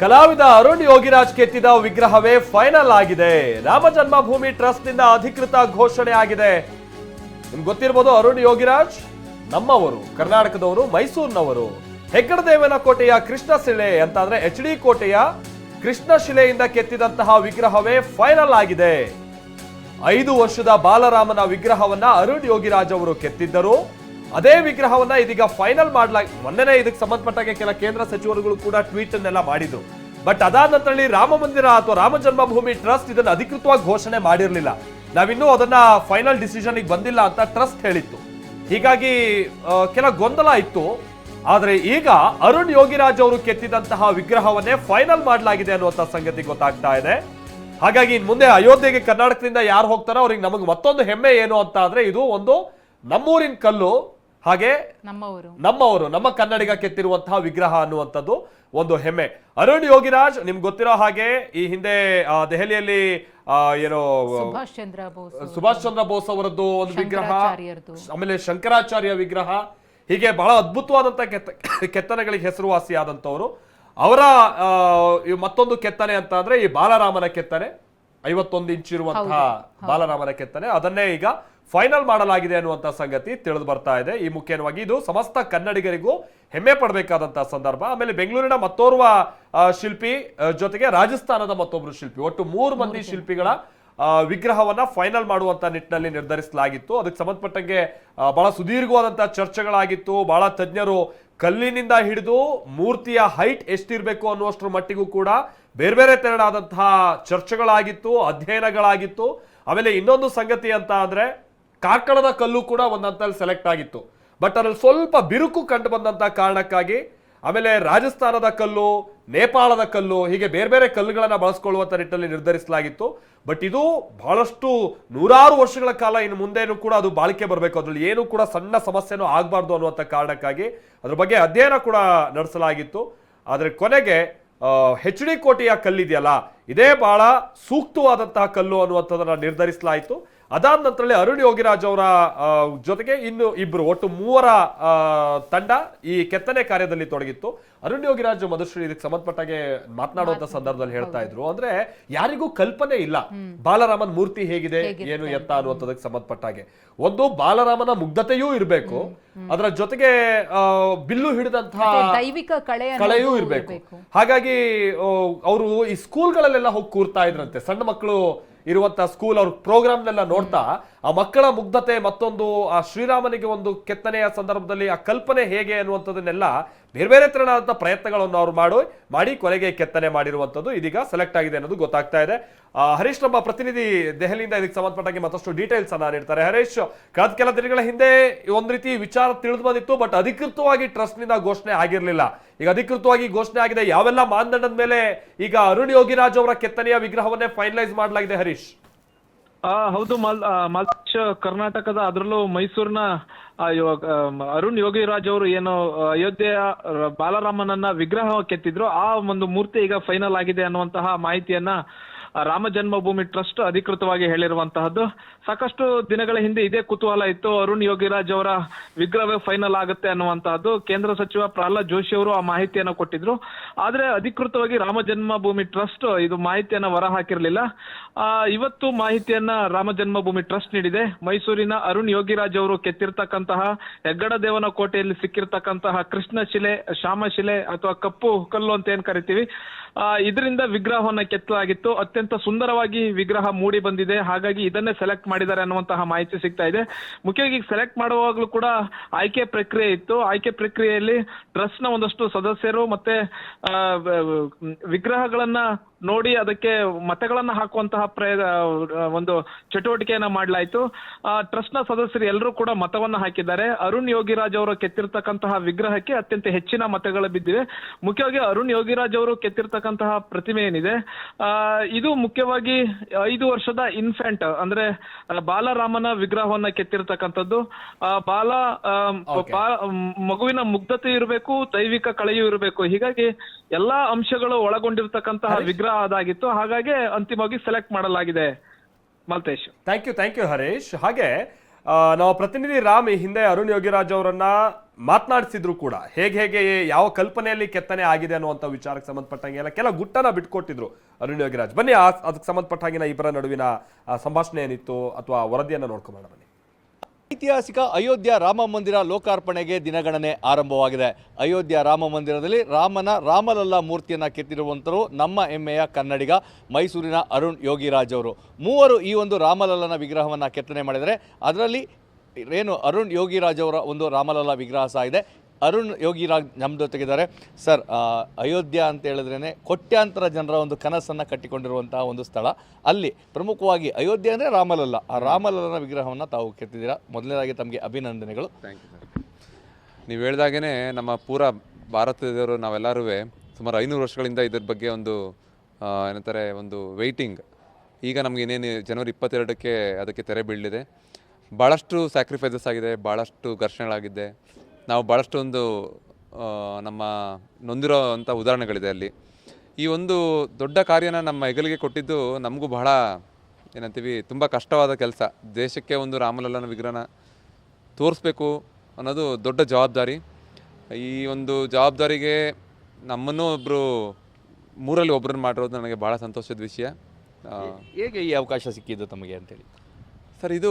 ಕಲಾವಿದ ಅರುಣ್ ಯೋಗಿರಾಜ್ ಕೆತ್ತಿದ ವಿಗ್ರಹವೇ ಫೈನಲ್ ಆಗಿದೆ. ರಾಮ ಜನ್ಮಭೂಮಿ ಟ್ರಸ್ಟ್ನಿಂದ ಅಧಿಕೃತ ಘೋಷಣೆ ಆಗಿದೆ. ನಿಮ್ಗೆ ಗೊತ್ತಿರ್ಬೋದು ಅರುಣ್ ಯೋಗಿರಾಜ್ ನಮ್ಮವರು, ಕರ್ನಾಟಕದವರು, ಮೈಸೂರಿನವರು. ಹೆಗ್ಗಡದೇವನ ಕೋಟೆಯ ಕೃಷ್ಣ ಶಿಲೆ ಅಂತಂದ್ರೆ ಎಚ್ ಡಿ ಕೋಟೆಯ ಕೃಷ್ಣ ಶಿಲೆಯಿಂದ ಕೆತ್ತಿದಂತಹ ವಿಗ್ರಹವೇ ಫೈನಲ್ ಆಗಿದೆ. ಐದು ವರ್ಷದ ಬಾಲರಾಮನ ವಿಗ್ರಹವನ್ನ ಅರುಣ್ ಯೋಗಿರಾಜ್ ಅವರು ಕೆತ್ತಿದ್ದರು. ಅದೇ ವಿಗ್ರಹವನ್ನ ಇದೀಗ ಫೈನಲ್ ಮಾಡ್ಲಾ ಮೊನ್ನೆನೇ ಇದಕ್ಕೆ ಸಂಬಂಧಪಟ್ಟಾಗೆ ಕೆಲ ಕೇಂದ್ರ ಸಚಿವರುಗಳು ಕೂಡ ಟ್ವೀಟ್ ಅನ್ನೆಲ್ಲ ಮಾಡಿದ್ರು. ಬಟ್ ಅದಾದ ನಂತರ ರಾಮ ಮಂದಿರ ಅಥವಾ ರಾಮ ಜನ್ಮಭೂಮಿ ಟ್ರಸ್ಟ್ ಇದನ್ನ ಅಧಿಕೃತವಾಗಿ ಘೋಷಣೆ ಮಾಡಿರಲಿಲ್ಲ. ನಾವಿನ್ನೂ ಅದನ್ನ ಫೈನಲ್ ಡಿಸಿಷನ್ ಬಂದಿಲ್ಲ ಅಂತ ಟ್ರಸ್ಟ್ ಹೇಳಿತ್ತು. ಹೀಗಾಗಿ ಕೆಲ ಗೊಂದಲ ಇತ್ತು. ಆದ್ರೆ ಈಗ ಅರುಣ್ ಯೋಗಿರಾಜ್ ಅವರು ಕೆತ್ತಿದಂತಹ ವಿಗ್ರಹವನ್ನೇ ಫೈನಲ್ ಮಾಡಲಾಗಿದೆ ಅನ್ನುವಂತ ಸಂಗತಿ ಗೊತ್ತಾಗ್ತಾ ಇದೆ. ಹಾಗಾಗಿ ಇನ್ ಮುಂದೆ ಅಯೋಧ್ಯೆಗೆ ಕರ್ನಾಟಕದಿಂದ ಯಾರು ಹೋಗ್ತಾರೋ ಅವ್ರಿಗೆ ನಮಗೆ ಮತ್ತೊಂದು ಹೆಮ್ಮೆ ಏನು ಅಂತ ಅಂದ್ರೆ ಇದು ಒಂದು ನಮ್ಮೂರಿನ ಕಲ್ಲು. ಹಾಗೆ ನಮ್ಮವರು. ನಮ್ಮವರು ನಮ್ಮ ಕನ್ನಡಿಗ ಕೆತ್ತಿರುವಂತಹ ವಿಗ್ರಹ ಅನ್ನುವಂಥದ್ದು ಒಂದು ಹೆಮ್ಮೆ. ಅರುಣ್ ಯೋಗಿರಾಜ್ ನಿಮ್ಗೆ ಗೊತ್ತಿರೋ ಹಾಗೆ ಈ ಹಿಂದೆ ದೆಹಲಿಯಲ್ಲಿ ಆ, ಏನೋ ಸುಭಾಷ್ ಚಂದ್ರ ಬೋಸ್ ಸುಭಾಷ್ ಚಂದ್ರ ಬೋಸ್ ಅವರದ್ದು ಒಂದು ವಿಗ್ರಹ. ಆಮೇಲೆ ಶಂಕರಾಚಾರ್ಯ ವಿಗ್ರಹ. ಹೀಗೆ ಬಹಳ ಅದ್ಭುತವಾದಂತಹ ಕೆತ್ತ ಕೆತ್ತನೆಗಳಿಗೆ ಹೆಸರುವಾಸಿಯಾದಂಥವರು. ಅವರ ಮತ್ತೊಂದು ಕೆತ್ತನೆ ಅಂತ ಅಂದ್ರೆ ಈ ಬಾಲರಾಮನ ಕೆತ್ತನೆ. ಐವತ್ತೊಂದು ಇಂಚ್ ಇರುವಂತಹ ಬಾಲರಾಮನ ಕೆತ್ತನೆ. ಅದನ್ನೇ ಈಗ ಫೈನಲ್ ಮಾಡಲಾಗಿದೆ ಅನ್ನುವಂತ ಸಂಗತಿ ತಿಳಿದು ಬರ್ತಾ ಇದೆ. ಈ ಮುಖ್ಯವಾಗಿ ಇದು ಸಮಸ್ತ ಕನ್ನಡಿಗರಿಗೂ ಹೆಮ್ಮೆ ಪಡಬೇಕಾದಂತಹ ಸಂದರ್ಭ. ಆಮೇಲೆ ಬೆಂಗಳೂರಿನ ಮತ್ತೋರ್ವ ಶಿಲ್ಪಿ ಜೊತೆಗೆ ರಾಜಸ್ಥಾನದ ಮತ್ತೊಬ್ಬರು ಶಿಲ್ಪಿ. ಒಟ್ಟು ಮೂರು ಮಂದಿ ಶಿಲ್ಪಿಗಳ ವಿಗ್ರಹವನ್ನ ಫೈನಲ್ ಮಾಡುವಂತ ನಿಟ್ಟಿನಲ್ಲಿ ನಿರ್ಧರಿಸಲಾಗಿತ್ತು. ಅದಕ್ಕೆ ಸಂಬಂಧಪಟ್ಟಂಗೆ ಬಹಳ ಸುದೀರ್ಘವಾದಂತಹ ಚರ್ಚೆಗಳಾಗಿತ್ತು. ಬಹಳ ತಜ್ಞರು ಕಲ್ಲಿನಿಂದ ಹಿಡಿದು ಮೂರ್ತಿಯ ಹೈಟ್ ಎಷ್ಟಿರಬೇಕು ಅನ್ನುವಷ್ಟರ ಮಟ್ಟಿಗೂ ಕೂಡ ಬೇರೆ ಬೇರೆ ತೆರಳಾದಂತಹ ಚರ್ಚೆಗಳಾಗಿತ್ತು ಅಧ್ಯಯನಗಳಾಗಿತ್ತು. ಆಮೇಲೆ ಇನ್ನೊಂದು ಸಂಗತಿ ಅಂತ ಅಂದ್ರೆ ಕಾರ್ಕಳದ ಕಲ್ಲು ಕೂಡ ಒಂದಂತಲ್ಲಿ ಸೆಲೆಕ್ಟ್ ಆಗಿತ್ತು. ಬಟ್ ಅದರಲ್ಲಿ ಸ್ವಲ್ಪ ಬಿರುಕು ಕಂಡು ಬಂದಂತ ಕಾರಣಕ್ಕಾಗಿ ಆಮೇಲೆ ರಾಜಸ್ಥಾನದ ಕಲ್ಲು, ನೇಪಾಳದ ಕಲ್ಲು, ಹೀಗೆ ಬೇರೆ ಬೇರೆ ಕಲ್ಲುಗಳನ್ನು ಬಳಸ್ಕೊಳ್ಳುವಂಥ ನಿಟ್ಟಿನಲ್ಲಿ ನಿರ್ಧರಿಸಲಾಗಿತ್ತು. ಬಟ್ ಇದು ಬಹಳಷ್ಟು ನೂರಾರು ವರ್ಷಗಳ ಕಾಲ ಇನ್ನು ಮುಂದೇನು ಕೂಡ ಅದು ಬಾಳಿಕೆ ಬರಬೇಕು. ಅದರಲ್ಲಿ ಏನು ಕೂಡ ಸಣ್ಣ ಸಮಸ್ಯೆನೂ ಆಗಬಾರ್ದು ಅನ್ನುವಂಥ ಕಾರಣಕ್ಕಾಗಿ ಅದ್ರ ಬಗ್ಗೆ ಅಧ್ಯಯನ ಕೂಡ ನಡೆಸಲಾಗಿತ್ತು. ಆದರೆ ಕೊನೆಗೆ ಹೆಚ್ ಡಿ ಕೋಟೆಯ ಕಲ್ಲಿದೆಯಲ್ಲ, ಇದೇ ಬಹಳ ಸೂಕ್ತವಾದಂತಹ ಕಲ್ಲು ಅನ್ನುವಂಥದ್ದನ್ನು ನಿರ್ಧರಿಸಲಾಯಿತು. ಅದಾದ ನಂತರದಲ್ಲಿ ಅರುಣ್ ಯೋಗಿರಾಜ್ ಅವರ ಜೊತೆಗೆ ಇನ್ನು ಇಬ್ರು ಒಟ್ಟು ಮೂವರ ತಂಡ ಈ ಕೆತ್ತನೆ ಕಾರ್ಯದಲ್ಲಿ ತೊಡಗಿತ್ತು. ಅರುಣ್ ಯೋಗಿರಾಜ್ ಮಧುಶ್ರೀ ಇದಕ್ಕೆ ಸಂಬಂಧಪಟ್ಟಾಗೆ ಮಾತನಾಡುವಂತ ಸಂದರ್ಭದಲ್ಲಿ ಹೇಳ್ತಾ ಇದ್ರು. ಅಂದ್ರೆ ಯಾರಿಗೂ ಕಲ್ಪನೆ ಇಲ್ಲ. ಬಾಲರಾಮನ್ ಮೂರ್ತಿ ಹೇಗಿದೆ ಏನು ಎತ್ತ ಅನ್ನುವಂಥದಕ್ಕೆ ಸಂಬಂಧಪಟ್ಟಾಗೆ. ಒಂದು ಬಾಲರಾಮನ ಮುಗ್ಧತೆಯೂ ಇರಬೇಕು. ಅದರ ಜೊತೆಗೆ ಬಿಲ್ಲು ಹಿಡಿದಂತಹ ದೈವಿಕ ಕಳೆ ಕಳೆಯೂ ಇರಬೇಕು. ಹಾಗಾಗಿ ಅವರು ಈ ಸ್ಕೂಲ್ಗಳಲ್ಲೆಲ್ಲ ಹೋಗಿ ಕೂರ್ತಾ ಇದ್ರಂತೆ. ಸಣ್ಣ ಮಕ್ಕಳು ಇರುವಂತ ಸ್ಕೂಲ್ ಅವ್ರ ಪ್ರೋಗ್ರಾಮ್ನೆಲ್ಲ ನೋಡ್ತಾ ಆ ಮಕ್ಕಳ ಮುಗ್ಧತೆ ಮತ್ತೊಂದು, ಆ ಶ್ರೀರಾಮನಿಗೆ ಒಂದು ಕೆತ್ತನೆಯ ಸಂದರ್ಭದಲ್ಲಿ ಆ ಕಲ್ಪನೆ ಹೇಗೆ ಅನ್ನುವಂಥದ್ದನ್ನೆಲ್ಲ ಬೇರೆ ಬೇರೆ ತರನಾದಂಥ ಪ್ರಯತ್ನಗಳನ್ನು ಅವರು ಮಾಡು, ಮಾಡಿ ಕೊನೆಗೆ ಕೆತ್ತನೆ ಮಾಡಿರುವಂಥದ್ದು ಇದೀಗ ಸೆಲೆಕ್ಟ್ ಆಗಿದೆ ಅನ್ನೋದು ಗೊತ್ತಾಗ್ತಾ ಇದೆ. ಹರೀಶ್ ನಮ್ಮ ಪ್ರತಿನಿಧಿ ದೆಹಲಿಯಿಂದ ಇದಕ್ಕೆ ಸಂಬಂಧಪಟ್ಟಂಗೆ ಮತ್ತಷ್ಟು ಡೀಟೇಲ್ಸ್ ಅನ್ನ ನೀಡ್ತಾರೆ. ಹರೀಶ್, ಕಳೆದ ಕೆಲ ದಿನಗಳ ಹಿಂದೆ ಒಂದು ರೀತಿ ವಿಚಾರ ತಿಳಿದು ಬಂದಿತ್ತು ಬಟ್ ಅಧಿಕೃತವಾಗಿ ಟ್ರಸ್ಟ್ನಿಂದ ಘೋಷಣೆ ಆಗಿರಲಿಲ್ಲ. ಈಗ ಅಧಿಕೃತವಾಗಿ ಘೋಷಣೆ ಆಗಿದೆ, ಯಾವೆಲ್ಲ ಮಾನದಂಡದ ಮೇಲೆ ಈಗ ಅರುಣ್ ಯೋಗಿರಾಜ್ ಅವರ ಕೆತ್ತನೆಯ ವಿಗ್ರಹವನ್ನೇ ಫೈನಲೈಸ್ ಮಾಡಲಾಗಿದೆ ಹರೀಶ್? ಆ, ಹೌದು, ಮಲ್ ಕರ್ನಾಟಕದ ಅದರಲ್ಲೂ ಮೈಸೂರಿನ ಅರುಣ್ ಯೋಗಿರಾಜ್ ಅವರು ಏನು ಅಯೋಧ್ಯೆಯ ಬಾಲರಾಮನನ್ನ ವಿಗ್ರಹ ಕೆತ್ತಿದ್ರು ಆ ಒಂದು ಮೂರ್ತಿ ಈಗ ಫೈನಲ್ ಆಗಿದೆ ಅನ್ನುವಂತಹ ಮಾಹಿತಿಯನ್ನ ರಾಮ ಜನ್ಮಭೂಮಿ ಟ್ರಸ್ಟ್ ಅಧಿಕೃತವಾಗಿ ಹೇಳಿರುವಂತಹದ್ದು. ಸಾಕಷ್ಟು ದಿನಗಳ ಹಿಂದೆ ಇದೇ ಕುತೂಹಲ ಇತ್ತು. ಅರುಣ್ ಯೋಗಿರಾಜ್ ಅವರ ವಿಗ್ರಹವೇ ಫೈನಲ್ ಆಗುತ್ತೆ ಅನ್ನುವಂತಹದ್ದು. ಕೇಂದ್ರ ಸಚಿವ ಪ್ರಹ್ಲಾದ್ ಜೋಶಿ ಅವರು ಆ ಮಾಹಿತಿಯನ್ನ ಕೊಟ್ಟಿದ್ರು. ಆದ್ರೆ ಅಧಿಕೃತವಾಗಿ ರಾಮ ಜನ್ಮಭೂಮಿ ಟ್ರಸ್ಟ್ ಇದು ಮಾಹಿತಿಯನ್ನ ಹೊರ ಹಾಕಿರಲಿಲ್ಲ. ಆ, ಇವತ್ತು ಮಾಹಿತಿಯನ್ನ ರಾಮ ಜನ್ಮಭೂಮಿ ಟ್ರಸ್ಟ್ ನೀಡಿದೆ. ಮೈಸೂರಿನ ಅರುಣ್ ಯೋಗಿರಾಜ್ ಅವರು ಕೆತ್ತಿರ್ತಕ್ಕಂತಹ ಹೆಗ್ಗಡ ದೇವನ ಕೋಟೆಯಲ್ಲಿ ಸಿಕ್ಕಿರ್ತಕ್ಕಂತಹ ಕೃಷ್ಣ ಶಿಲೆ ಶಾಮ ಶಿಲೆ ಅಥವಾ ಕಪ್ಪು ಕಲ್ಲು ಅಂತ ಏನ್ ಕರಿತೀವಿ ಇದರಿಂದ ವಿಗ್ರಹವನ್ನ ಕೆತ್ತಲಾಗಿತ್ತು. ಅತ್ಯಂತ ಸುಂದರವಾಗಿ ವಿಗ್ರಹ ಮೂಡಿ ಬಂದಿದೆ. ಹಾಗಾಗಿ ಇದನ್ನೇ ಸೆಲೆಕ್ಟ್ ಮಾಡಿದ್ದಾರೆ ಅನ್ನುವಂತಹ ಮಾಹಿತಿ ಸಿಗ್ತಾ ಇದೆ. ಮುಖ್ಯವಾಗಿ ಸೆಲೆಕ್ಟ್ ಮಾಡುವಾಗಲೂ ಕೂಡ ಆಯ್ಕೆ ಪ್ರಕ್ರಿಯೆ ಇತ್ತು. ಆಯ್ಕೆ ಪ್ರಕ್ರಿಯೆಯಲ್ಲಿ ಟ್ರಸ್ಟ್ನ ಒಂದಷ್ಟು ಸದಸ್ಯರು ಮತ್ತೆ ವಿಗ್ರಹಗಳನ್ನ ನೋಡಿ ಅದಕ್ಕೆ ಮತಗಳನ್ನ ಹಾಕುವಂತಹ ಪ್ರಯ ಒಂದು ಚಟುವಟಿಕೆಯನ್ನ ಮಾಡಲಾಯಿತು. ಟ್ರಸ್ಟ್ನ ಸದಸ್ಯರು ಎಲ್ಲರೂ ಕೂಡ ಮತವನ್ನ ಹಾಕಿದ್ದಾರೆ. ಅರುಣ್ ಯೋಗಿರಾಜ್ ಅವರು ಕೆತ್ತಿರ್ತಕ್ಕಂತಹ ವಿಗ್ರಹಕ್ಕೆ ಅತ್ಯಂತ ಹೆಚ್ಚಿನ ಮತಗಳು ಬಿದ್ದಿವೆ. ಮುಖ್ಯವಾಗಿ ಅರುಣ್ ಯೋಗಿರಾಜ್ ಅವರು ಕೆತ್ತಿರ್ತಕ್ಕಂತಹ ಪ್ರತಿಮೆ ಏನಿದೆ? ಆ, ಇದು ಮುಖ್ಯವಾಗಿ ಐದು ವರ್ಷದ ಇನ್ಫೆಂಟ್ ಅಂದ್ರೆ ಬಾಲರಾಮನ ವಿಗ್ರಹವನ್ನ ಕೆತ್ತಿರ್ತಕ್ಕಂಥದ್ದು. ಆ, ಬಾಲ ಮಗುವಿನ ಮುಗ್ಧತೆ ಇರಬೇಕು ದೈವಿಕ ಕಳೆಯೂ ಇರಬೇಕು. ಹೀಗಾಗಿ ಎಲ್ಲಾ ಅಂಶಗಳು ಒಳಗೊಂಡಿರ್ತಕ್ಕಂತಹ ವಿಗ್ರಹ ಅದಾಗಿತ್ತು. ಹಾಗಾಗಿ ಅಂತಿಮವಾಗಿ ಸೆಲೆಕ್ಟ್ ಮಾಡಲಾಗಿದೆ Maltesh. Thank you thank you Harish. ಹಾಗೆ ನಾವು ಪ್ರತಿನಿಧಿ ರಾಮ್ ಈ ಹಿಂದೆ ಅರುಣ್ ಯೋಗಿರಾಜ್ ಅವರನ್ನ ಮಾತನಾಡಿಸಿದ್ರು ಕೂಡ ಹೇಗೆ ಹೇಗೆ ಯಾವ ಕಲ್ಪನೆಯಲ್ಲಿ ಕೆತ್ತನೆ ಆಗಿದೆ ಅನ್ನುವಂಥ ವಿಚಾರಕ್ಕೆ ಸಂಬಂಧಪಟ್ಟಂಗೆ ಎಲ್ಲ ಕೆಲ ಗುಟ್ಟನ ಬಿಟ್ಕೊಟ್ಟಿದ್ರು ಅರುಣ್ ಯೋಗಿರಾಜ್. ಬನ್ನಿ, ಆ- ಅದಕ್ಕೆ ಸಂಬಂಧಪಟ್ಟಂಗಿನ ಇಬ್ಬರ ನಡುವಿನ ಸಂಭಾಷಣೆ ಏನಿತ್ತು ಅಥವಾ ವರದಿಯನ್ನು ನೋಡ್ಕೊಂಬೋಣ ಬನ್ನಿ. ಐತಿಹಾಸಿಕ ಅಯೋಧ್ಯ ರಾಮ ಮಂದಿರ ಲೋಕಾರ್ಪಣೆಗೆ ದಿನಗಣನೆ ಆರಂಭವಾಗಿದೆ. ಅಯೋಧ್ಯ ರಾಮ ಮಂದಿರದಲ್ಲಿ ರಾಮನ ರಾಮಲಲ್ಲ ಮೂರ್ತಿಯನ್ನು ಕೆತ್ತಿರುವಂಥರು ನಮ್ಮ ಹೆಮ್ಮೆಯ ಕನ್ನಡಿಗ ಮೈಸೂರಿನ ಅರುಣ್ ಯೋಗಿರಾಜ್ ಅವರು. ಮೂವರು ಈ ಒಂದು ರಾಮಲಲ್ಲನ ವಿಗ್ರಹವನ್ನು ಕೆತ್ತನೆ ಮಾಡಿದರೆ, ಅದರಲ್ಲಿ ಏನು ಅರುಣ್ ಯೋಗಿರಾಜ್ ಅವರ ಒಂದು ರಾಮಲಲ್ಲ ವಿಗ್ರಹ ಸಹ ಇದೆ. ಅರುಣ್ ಯೋಗಿರಾಜ್ ನಮ್ಮ ಜೊತೆಗಿದ್ದಾರೆ ಸರ್ ಅಯೋಧ್ಯ ಅಂತ ಹೇಳಿದ್ರೇ ಕೋಟ್ಯಾಂತರ ಜನರ ಒಂದು ಕನಸನ್ನು ಕಟ್ಟಿಕೊಂಡಿರುವಂತಹ ಒಂದು ಸ್ಥಳ. ಅಲ್ಲಿ ಪ್ರಮುಖವಾಗಿ ಅಯೋಧ್ಯೆ ಅಂದರೆ ರಾಮಲಲ್ಲ. ಆ ರಾಮಲಲ್ಲನ ವಿಗ್ರಹವನ್ನು ತಾವು ಕೆತ್ತಿದ್ದೀರಾ? ಮೊದಲನೇದಾಗಿ ತಮಗೆ ಅಭಿನಂದನೆಗಳು. ನೀವು ಹೇಳ್ದಾಗೇ ನಮ್ಮ ಪೂರ ಭಾರತದವರು ನಾವೆಲ್ಲರೂ ಸುಮಾರು ಐನೂರು ವರ್ಷಗಳಿಂದ ಇದ್ರ ಬಗ್ಗೆ ಒಂದು ಏನಂತಾರೆ, ಒಂದು ವೆಯ್ಟಿಂಗ್ ಈಗ ನಮಗೆ ಇನ್ನೇನು, ಜನವರಿ ಇಪ್ಪತ್ತೆರಡಕ್ಕೆ ಅದಕ್ಕೆ ತೆರೆ ಬೀಳಲಿದೆ. ಭಾಳಷ್ಟು ಸ್ಯಾಕ್ರಿಫೈಸಸ್ ಆಗಿದೆ ಭಾಳಷ್ಟು ಘರ್ಷಣೆಗಳಾಗಿದೆ ನಾವು ಭಾಳಷ್ಟು ಒಂದು ನಮ್ಮ ನೊಂದಿರೋ ಅಂಥ ಉದಾಹರಣೆಗಳಿದೆ ಅಲ್ಲಿ. ಈ ಒಂದು ದೊಡ್ಡ ಕಾರ್ಯನ ನಮ್ಮ ಹೆಗಲಿಗೆ ಕೊಟ್ಟಿದ್ದು ನಮಗೂ ಬಹಳ, ಏನಂತೀವಿ, ತುಂಬ ಕಷ್ಟವಾದ ಕೆಲಸ. ದೇಶಕ್ಕೆ ಒಂದು ರಾಮಲಲ್ಲನ ವಿಗ್ರಹನ ತೋರಿಸ್ಬೇಕು ಅನ್ನೋದು ದೊಡ್ಡ ಜವಾಬ್ದಾರಿ. ಈ ಒಂದು ಜವಾಬ್ದಾರಿಗೆ ನಮ್ಮನ್ನು ಒಬ್ಬರು ಮೂರಲ್ಲಿ ಒಬ್ಬರನ್ನು ಮಾಡಿರೋದು ನನಗೆ ಭಾಳ ಸಂತೋಷದ ವಿಷಯ. ಹೇಗೆ ಈ ಅವಕಾಶ ಸಿಕ್ಕಿದ್ದು ತಮಗೆ ಅಂತೇಳಿ? ಸರ್ ಇದು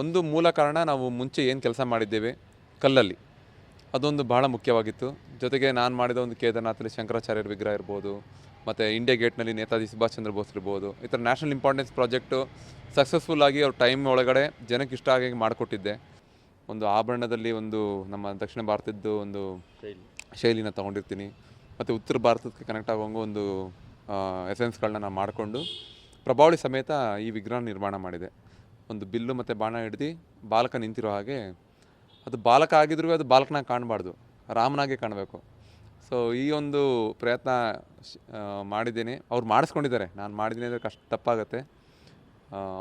ಒಂದು ಮೂಲ ಕಾರಣ ನಾವು ಮುಂಚೆ ಏನು ಕೆಲಸ ಮಾಡಿದ್ದೇವೆ ಕಲ್ಲಲ್ಲಿ. ಅದೊಂದು ಬಹಳ ಮುಖ್ಯವಾಗಿತ್ತು. ಜೊತೆಗೆ ನಾನು ಮಾಡಿದ ಒಂದು ಕೇದಾರ್ನಾಥಲ್ಲಿ ಶಂಕರಾಚಾರ್ಯರ ವಿಗ್ರಹ ಇರ್ಬೋದು ಮತ್ತು ಇಂಡಿಯಾ ಗೇಟ್ನಲ್ಲಿ ನೇತಾಜಿ ಸುಭಾಷ್ ಚಂದ್ರ ಬೋಸ್ ಇರ್ಬೋದು ಈ ಥರ ನ್ಯಾಷನಲ್ ಇಂಪಾರ್ಟೆನ್ಸ್ ಪ್ರಾಜೆಕ್ಟು ಸಕ್ಸಸ್ಫುಲ್ ಆಗಿ ಅವ್ರ ಟೈಮ್ ಒಳಗಡೆ ಜನಕ್ಕೆ ಇಷ್ಟ ಆಗಿ ಮಾಡಿಕೊಟ್ಟಿದ್ದೆ. ಒಂದು ಆಭರಣದಲ್ಲಿ ಒಂದು ನಮ್ಮ ದಕ್ಷಿಣ ಭಾರತದ್ದು ಒಂದು ಶೈಲಿನ ತೊಗೊಂಡಿರ್ತೀನಿ. ಮತ್ತು ಉತ್ತರ ಭಾರತಕ್ಕೆ ಕನೆಕ್ಟ್ ಆಗೋಂಗೆ ಒಂದು ಎಸೆನ್ಸ್ಗಳನ್ನ ನಾನು ಮಾಡಿಕೊಂಡು ಪ್ರಭಾವಳಿ ಸಮೇತ ಈ ವಿಗ್ರಹ ನಿರ್ಮಾಣ ಮಾಡಿದೆ. ಒಂದು ಬಿಲ್ಲು ಮತ್ತು ಬಾಣ ಹಿಡ್ದು ಬಾಲಕ ನಿಂತಿರೋ ಹಾಗೆ, ಅದು ಬಾಲಕ ಆಗಿದ್ರೂ ಅದು ಬಾಲಕನಾಗಿ ಕಾಣಬಾರ್ದು, ರಾಮನಾಗೆ ಕಾಣಬೇಕು. ಸೊ ಈ ಒಂದು ಪ್ರಯತ್ನ ಮಾಡಿದ್ದೀನಿ. ಅವ್ರು ಮಾಡಿಸ್ಕೊಂಡಿದ್ದಾರೆ. ನಾನು ಮಾಡಿದ್ದೀನಿ ಅಂದರೆ ಕಷ್ಟ, ತಪ್ಪಾಗುತ್ತೆ.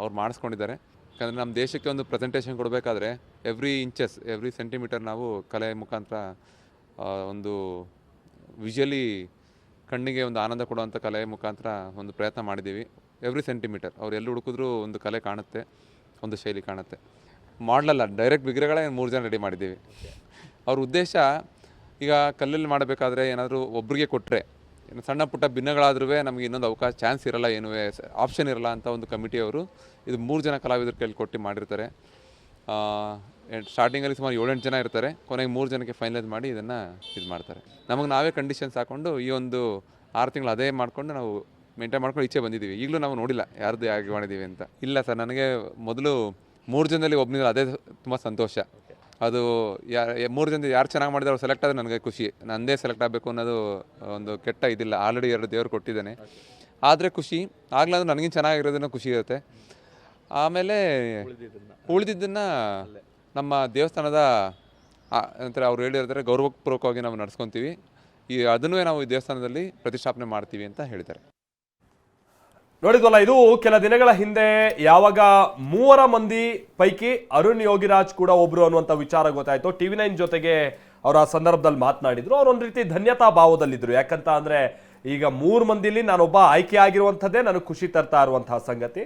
ಅವ್ರು ಮಾಡಿಸ್ಕೊಂಡಿದ್ದಾರೆ. ಯಾಕಂದರೆ ನಮ್ಮ ದೇಶಕ್ಕೆ ಒಂದು ಪ್ರೆಸೆಂಟೇಷನ್ ಕೊಡಬೇಕಾದ್ರೆ ಎವ್ರಿ ಇಂಚಸ್ ಎವ್ರಿ ಸೆಂಟಿಮೀಟರ್ ನಾವು ಕಲೆ ಮುಖಾಂತರ ಒಂದು ವಿಜುವಲಿ ಕಣ್ಣಿಗೆ ಒಂದು ಆನಂದ ಕೊಡುವಂಥ ಕಲೆ ಮುಖಾಂತರ ಒಂದು ಪ್ರಯತ್ನ ಮಾಡಿದ್ದೀವಿ. ಎವ್ರಿ ಸೆಂಟಿಮೀಟರ್ ಅವ್ರು ಎಲ್ಲಿ ಹುಡುಕಿದ್ರೂ ಒಂದು ಕಲೆ ಕಾಣುತ್ತೆ. ಒಂದು ಶೈಲಿ ಕಾಣುತ್ತೆ. ಮಾಡಲಲ್ಲ ಡೈರೆಕ್ಟ್ ವಿಗ್ರಹಗಳೇ ಮೂರು ಜನ ರೆಡಿ ಮಾಡಿದ್ದೀವಿ. ಅವ್ರ ಉದ್ದೇಶ, ಈಗ ಕಲ್ಲಲ್ಲಿ ಮಾಡಬೇಕಾದ್ರೆ ಏನಾದರೂ ಒಬ್ರಿಗೆ ಕೊಟ್ಟರೆ ಏನು ಸಣ್ಣ ಪುಟ್ಟ ಭಿನ್ನಗಳಾದ್ರೂ ನಮಗೆ ಇನ್ನೊಂದು ಅವಕಾಶ ಚಾನ್ಸ್ ಇರಲ್ಲ, ಏನೂ ಆಪ್ಷನ್ ಇರಲ್ಲ ಅಂತ ಒಂದು ಕಮಿಟಿಯವರು ಇದು ಮೂರು ಜನ ಕಲಾವಿದರು ಕೈಲಿ ಕೊಟ್ಟು ಮಾಡಿರ್ತಾರೆ. ಸ್ಟಾರ್ಟಿಂಗಲ್ಲಿ ಸುಮಾರು ಏಳೆಂಟು ಜನ ಇರ್ತಾರೆ. ಕೊನೆಗೆ ಮೂರು ಜನಕ್ಕೆ ಫೈನಲೈಸ್ ಮಾಡಿ ಇದನ್ನು ಇದು ಮಾಡ್ತಾರೆ ನಮಗೆ ನಾವೇ ಕಂಡೀಷನ್ಸ್ ಹಾಕ್ಕೊಂಡು ಈ ಒಂದು ಆರು ತಿಂಗಳು ಅದೇ ಮಾಡಿಕೊಂಡು ನಾವು ಮೇಂಟೈನ್ ಮಾಡ್ಕೊಂಡು ಇಚ್ಛೆ ಬಂದಿದ್ದೀವಿ. ಈಗಲೂ ನಾವು ನೋಡಿಲ್ಲ ಯಾರ್ದು ಯಾಕೆ ಮಾಡಿದ್ದೀವಿ ಅಂತ. ಇಲ್ಲ ಸರ್ ನನಗೆ ಮೊದಲು ಮೂರು ಜನದಲ್ಲಿ ಒಬ್ಬನಿಲ್ಲ ಅದೇ ತುಂಬ ಸಂತೋಷ. ಅದು ಯಾರು ಮೂರು ಜನ ಯಾರು ಚೆನ್ನಾಗಿ ಮಾಡಿದ್ರು ಅವ್ರು ಸೆಲೆಕ್ಟ್ ಆದರೆ ನನಗೆ ಖುಷಿ. ನಂದೇ ಸೆಲೆಕ್ಟ್ ಆಗಬೇಕು ಅನ್ನೋದು ಒಂದು ಕೆಟ್ಟ ಇದಿಲ್ಲ. ಆಲ್ರೆಡಿ ಎರಡು ದೇವರು ಕೊಟ್ಟಿದ್ದಾನೆ. ಆದರೆ ಖುಷಿ ಆಗ್ಲಾಂದ್ರೆ ನನಗಿಂತ ಚೆನ್ನಾಗಿರೋದನ್ನ ಖುಷಿ ಇರುತ್ತೆ. ಆಮೇಲೆ ಉಳಿದಿದ್ದನ್ನು ನಮ್ಮ ದೇವಸ್ಥಾನದ ಆ, ಏನಂತಾರೆ ಅವ್ರು ಹೇಳಿರ್ತಾರೆ ಗೌರವಪೂರ್ವಕವಾಗಿ ನಾವು ನಡ್ಸ್ಕೊತೀವಿ. ಈ ಅದನ್ನೇ ನಾವು ಈ ದೇವಸ್ಥಾನದಲ್ಲಿ ಪ್ರತಿಷ್ಠಾಪನೆ ಮಾಡ್ತೀವಿ ಅಂತ ಹೇಳಿದ್ದಾರೆ ನೋಡಿದ್ವಲ್ಲ, ಇದು ಕೆಲ ದಿನಗಳ ಹಿಂದೆ ಯಾವಾಗ ಮೂವರ ಮಂದಿ ಪೈಕಿ ಅರುಣ್ ಯೋಗಿರಾಜ್ ಕೂಡ ಒಬ್ರು ಅನ್ನುವಂಥ ವಿಚಾರ ಗೊತ್ತಾಯ್ತು. ಟಿವಿ ನೈನ್ ಜೊತೆಗೆ ಅವರ ಸಂದರ್ಭದಲ್ಲಿ ಮಾತನಾಡಿದ್ರು. ಅವ್ರು ಒಂದು ರೀತಿ ಧನ್ಯತಾ ಭಾವದಲ್ಲಿದ್ದರು ಯಾಕಂತ ಅಂದ್ರೆ ಈಗ ಮೂರು ಮಂದಿಲಿ ನಾನೊಬ್ಬ ಆಯ್ಕೆ ಆಗಿರುವಂಥದ್ದೇ ನನಗೆ ಖುಷಿ ತರ್ತಾ ಇರುವಂತಹ ಸಂಗತಿ.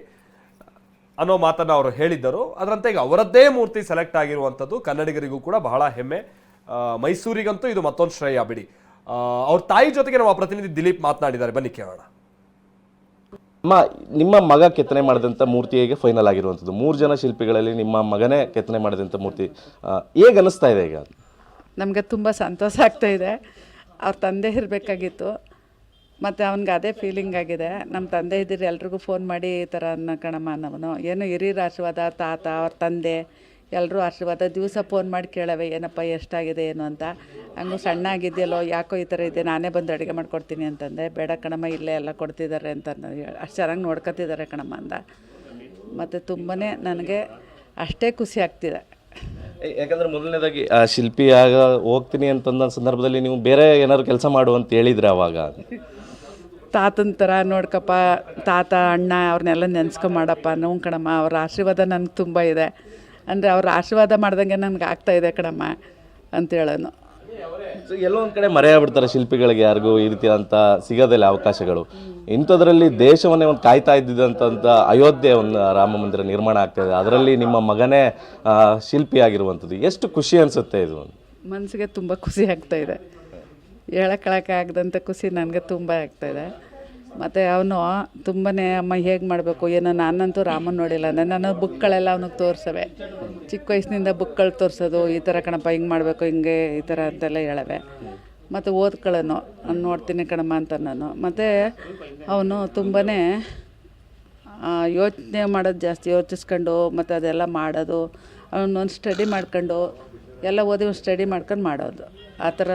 ಅನ್ನೋ ಮಾತನ್ನ ಅವರು ಹೇಳಿದ್ದರು. ಅದರಂತೆ ಈಗ ಅವರದ್ದೇ ಮೂರ್ತಿ ಸೆಲೆಕ್ಟ್ ಆಗಿರುವಂಥದ್ದು ಕನ್ನಡಿಗರಿಗೂ ಕೂಡ ಬಹಳ ಹೆಮ್ಮೆ. ಮೈಸೂರಿಗಂತೂ ಇದು ಮತ್ತೊಂದು ಶ್ರೇಯ ಬಿಡಿ. ಅವ್ರ ತಾಯಿ ಜೊತೆಗೆ ನಮ್ಮ ಪ್ರತಿನಿಧಿ ದಿಲೀಪ್ ಮಾತನಾಡಿದ್ದಾರೆ. ಬನ್ನಿ ಕೇಳೋಣ. ಅಮ್ಮ ನಿಮ್ಮ ಮಗ ಕೆತ್ತನೆ ಮಾಡಿದಂಥ ಮೂರ್ತಿ ಹೇಗೆ ಫೈನಲ್ ಆಗಿರುವಂಥದ್ದು ಮೂರು ಜನ ಶಿಲ್ಪಿಗಳಲ್ಲಿ ನಿಮ್ಮ ಮಗನೇ ಕೆತ್ತನೆ ಮಾಡಿದಂಥ ಮೂರ್ತಿ ಹೇಗೆ ಅನ್ನಿಸ್ತಾ ಇದೆ ಈಗ? ನಮಗೆ ತುಂಬ ಸಂತೋಷ ಆಗ್ತಾ ಇದೆ. ಅವ್ರ ತಂದೆ ಇರಬೇಕಾಗಿತ್ತು. ಮತ್ತು ಅವನಿಗೆ ಅದೇ ಫೀಲಿಂಗ್ ಆಗಿದೆ. ನಮ್ಮ ತಂದೆ ಇದ್ದೀರಿ ಎಲ್ರಿಗೂ ಫೋನ್ ಮಾಡಿ ಈ ಥರ ಅನ್ನೋ ಕಣಮ್ಮ ಅನ್ನೋನು ಏನು ಹಿರಿಯರ ಆಶೀರ್ವಾದ, ತಾತ, ಅವ್ರ ತಂದೆ. ಎಲ್ಲರೂ ಆಶೀರ್ವಾದ. ದಿವಸ ಫೋನ್ ಮಾಡಿ ಕೇಳವೆ ಏನಪ್ಪ ಎಷ್ಟಾಗಿದೆ ಏನು ಅಂತ. ಹಂಗೂ ಸಣ್ಣ ಆಗಿದೆಯಲ್ಲೋ ಯಾಕೋ ಈ ಥರ ಇದೆ ನಾನೇ ಬಂದು ಅಡುಗೆ ಮಾಡ್ಕೊಡ್ತೀನಿ ಅಂತಂದೆ. ಬೇಡ ಕಣಮ್ಮ ಇಲ್ಲೇ ಎಲ್ಲ ಕೊಡ್ತಿದ್ದಾರೆ ಅಂತ ಅಷ್ಟು ಚೆನ್ನಾಗಿ ನೋಡ್ಕೊತಿದ್ದಾರೆ ಕಣಮ್ಮ ಅಂದ. ಮತ್ತು ತುಂಬಾ ನನಗೆ ಅಷ್ಟೇ ಖುಷಿ ಆಗ್ತಿದೆ. ಯಾಕಂದ್ರೆ ಮೊದಲನೇದಾಗಿ ಆ, ಶಿಲ್ಪಿ ಆಗ ಹೋಗ್ತೀನಿ ಅಂತಂದ ಸಂದರ್ಭದಲ್ಲಿ ನೀವು ಬೇರೆ ಏನಾದ್ರು ಕೆಲಸ ಮಾಡು ಅಂತ ಹೇಳಿದ್ರೆ ಅವಾಗ? ತಾತನ ಥರ ನೋಡ್ಕಪ್ಪ ತಾತ ಅಣ್ಣ ಅವ್ರನ್ನೆಲ್ಲ ನೆನ್ಸ್ಕೊ ಮಾಡಪ್ಪ. ನೋವು ಕಣಮ್ಮ ಅವ್ರ ಆಶೀರ್ವಾದ ನನಗೆ ತುಂಬ ಇದೆ. ಅಂದರೆ ಅವ್ರ ಆಶೀರ್ವಾದ ಮಾಡ್ದಂಗೆ ನನಗೆ ಆಗ್ತಾ ಇದೆ ಕಣಮ್ಮ ಅಂತ ಹೇಳೋನು. ಸೊ ಎಲ್ಲೋ ಒಂದು ಕಡೆ ಮರೆಯಾಗ್ಬಿಡ್ತಾರೆ ಶಿಲ್ಪಿಗಳಿಗೆ ಯಾರಿಗೂ ಈ ರೀತಿ ಅಂತ ಸಿಗೋದಿಲ್ಲ ಅವಕಾಶಗಳು. ಇಂಥದ್ರಲ್ಲಿ ದೇಶವನ್ನೇ ಒಂದು ಕಾಯ್ತಾ ಇದ್ದಿದ್ದಂಥ ಅಯೋಧ್ಯೆ ಒಂದು ರಾಮ ಮಂದಿರ ನಿರ್ಮಾಣ ಆಗ್ತಾ ಇದೆ. ಅದರಲ್ಲಿ ನಿಮ್ಮ ಮಗನೇ ಶಿಲ್ಪಿ ಆಗಿರುವಂಥದ್ದು. ಎಷ್ಟು ಖುಷಿ ಅನಿಸುತ್ತೆ ಇದು? ಮನಸ್ಸಿಗೆ ತುಂಬ ಖುಷಿ ಆಗ್ತಾ ಇದೆ. ಹೇಳಕ್ಕಾಗದಂಥ ಖುಷಿ ನನಗೆ ತುಂಬ ಆಗ್ತಾ ಇದೆ. ಮತ್ತು ಅವನು ತುಂಬಾ ಅಮ್ಮ ಹೇಗೆ ಮಾಡಬೇಕು, ಏನೋ ನಾನಂತೂ ರಾಮನ್ ನೋಡಿಲ್ಲ. ನಾನು ಬುಕ್ಗಳೆಲ್ಲ ಅವನಿಗೆ ತೋರಿಸವೆ. ಚಿಕ್ಕ ವಯಸ್ಸಿನಿಂದ ಬುಕ್ಗಳು ತೋರಿಸೋದು, ಈ ಥರ ಕಣಪ್ಪ ಹಿಂಗೆ ಮಾಡಬೇಕು, ಹಿಂಗೆ ಈ ಥರ ಅಂತೆಲ್ಲ ಹೇಳವೆ. ಮತ್ತು ಓದ್ಕೊಳ್ಳೋನು ನಾನು ನೋಡ್ತೀನಿ ಕಣಮ್ಮ ಅಂತ ನಾನು ಮತ್ತು ಅವನು ತುಂಬಾ ಯೋಚನೆ ಮಾಡೋದು ಜಾಸ್ತಿ, ಯೋಚಿಸ್ಕೊಂಡು ಮತ್ತು ಅದೆಲ್ಲ ಮಾಡೋದು, ಅವನೊಂದು ಸ್ಟಡಿ ಮಾಡ್ಕೊಂಡು, ಎಲ್ಲ ಓದಿ ಸ್ಟಡಿ ಮಾಡ್ಕೊಂಡು ಮಾಡೋದು. ಆ ಥರ